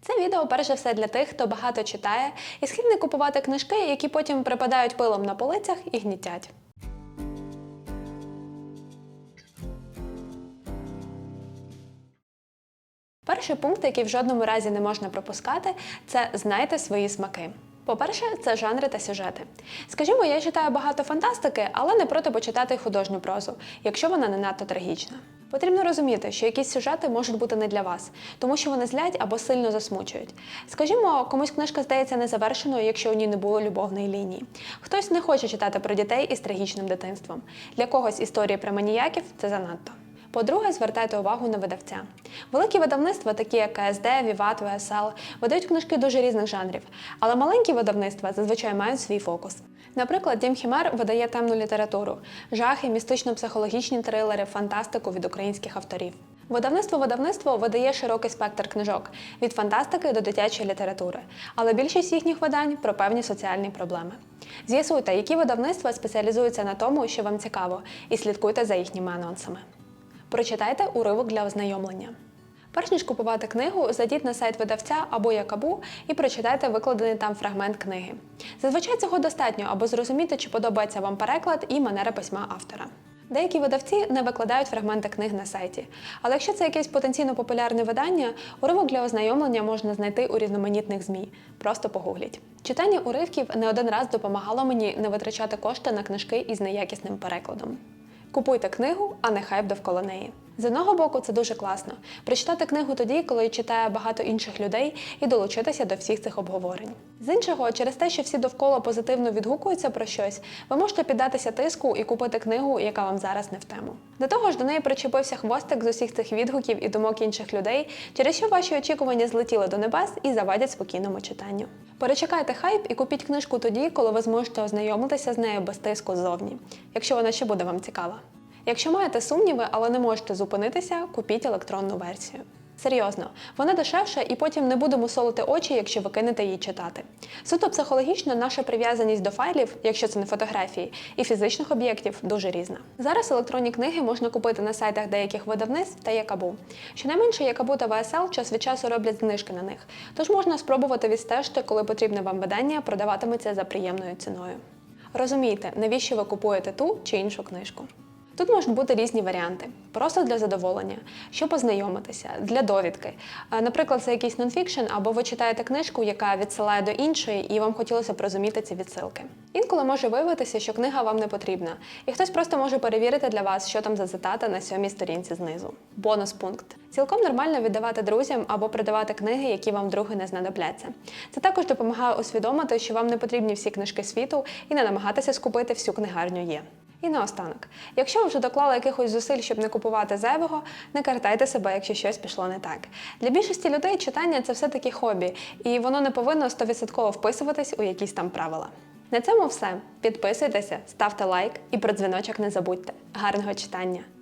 Це відео перш за все для тих, хто багато читає і схильний купувати книжки, які потім припадають пилом на полицях і гнітять. Перший пункт, який в жодному разі не можна пропускати, це знайте свої смаки. По-перше, це жанри та сюжети. Скажімо, я читаю багато фантастики, але не проти почитати художню прозу, якщо вона не надто трагічна. Потрібно розуміти, що якісь сюжети можуть бути не для вас, тому що вони злять або сильно засмучують. Скажімо, комусь книжка здається незавершеною, якщо у ній не було любовної лінії. Хтось не хоче читати про дітей із трагічним дитинством. Для когось історії про маніяків це занадто. По-друге, звертайте увагу на видавця. Великі видавництва, такі як КСД, Віват, ВСЛ, видають книжки дуже різних жанрів, але маленькі видавництва зазвичай мають свій фокус. Наприклад, Дім Хімер видає темну літературу, жахи, містично-психологічні трилери, фантастику від українських авторів. Видавництво видавництво видає широкий спектр книжок від фантастики до дитячої літератури, але більшість їхніх видань про певні соціальні проблеми. З'ясуйте, які видавництва спеціалізуються на тому, що вам цікаво, і слідкуйте за їхніми анонсами. Прочитайте уривок для ознайомлення. Перш ніж купувати книгу, зайдіть на сайт видавця або Якабу і прочитайте викладений там фрагмент книги. Зазвичай цього достатньо, аби зрозуміти, чи подобається вам переклад і манера письма автора. Деякі видавці не викладають фрагменти книг на сайті, але якщо це якесь потенційно популярне видання, уривок для ознайомлення можна знайти у різноманітних ЗМІ. Просто погугліть. Читання уривків не один раз допомагало мені не витрачати кошти на книжки із неякісним перекладом. Купуйте книгу, а не хайп довкола неї. З одного боку, це дуже класно прочитати книгу тоді, коли читає багато інших людей, і долучитися до всіх цих обговорень. З іншого, через те, що всі довкола позитивно відгукуються про щось, ви можете піддатися тиску і купити книгу, яка вам зараз не в тему. До того ж, до неї причепився хвостик з усіх цих відгуків і думок інших людей, через що ваші очікування злетіли до небес і завадять спокійному читанню. Перечекайте хайп і купіть книжку тоді, коли ви зможете ознайомитися з нею без тиску ззовні, якщо вона ще буде вам цікава. Якщо маєте сумніви, але не можете зупинитися, купіть електронну версію. Серйозно, вона дешевша і потім не буде мусолити очі, якщо ви кинете її читати. Суто психологічно наша прив'язаність до файлів, якщо це не фотографії, і фізичних об'єктів дуже різна. Зараз електронні книги можна купити на сайтах деяких видавництв та Якабу. Щонайменше Якабу та ВСЛ час від часу роблять знижки на них, тож можна спробувати відстежити, коли потрібне вам видання продаватиметься за приємною ціною. Розумійте, навіщо ви купуєте ту чи іншу книжку. Тут можуть бути різні варіанти, просто для задоволення, щоб познайомитися, для довідки. Наприклад, це якийсь нонфікшн, або ви читаєте книжку, яка відсилає до іншої, і вам хотілося б розуміти ці відсилки. Інколи може виявитися, що книга вам не потрібна, і хтось просто може перевірити для вас, що там за цитата на сьомій сторінці знизу. Бонус пункт. Цілком нормально віддавати друзям або продавати книги, які вам вдруге не знадобляться. Це також допомагає усвідомити, що вам не потрібні всі книжки світу, і не намагатися скупити всю книгарню є. І наостанок, якщо ви вже доклали якихось зусиль, щоб не купувати зайвого, не картайте себе, якщо щось пішло не так. Для більшості людей читання це все-таки хобі, і воно не повинно 100% вписуватись у якісь там правила. На цьому все. Підписуйтеся, ставте лайк і про дзвіночок не забудьте. Гарного читання!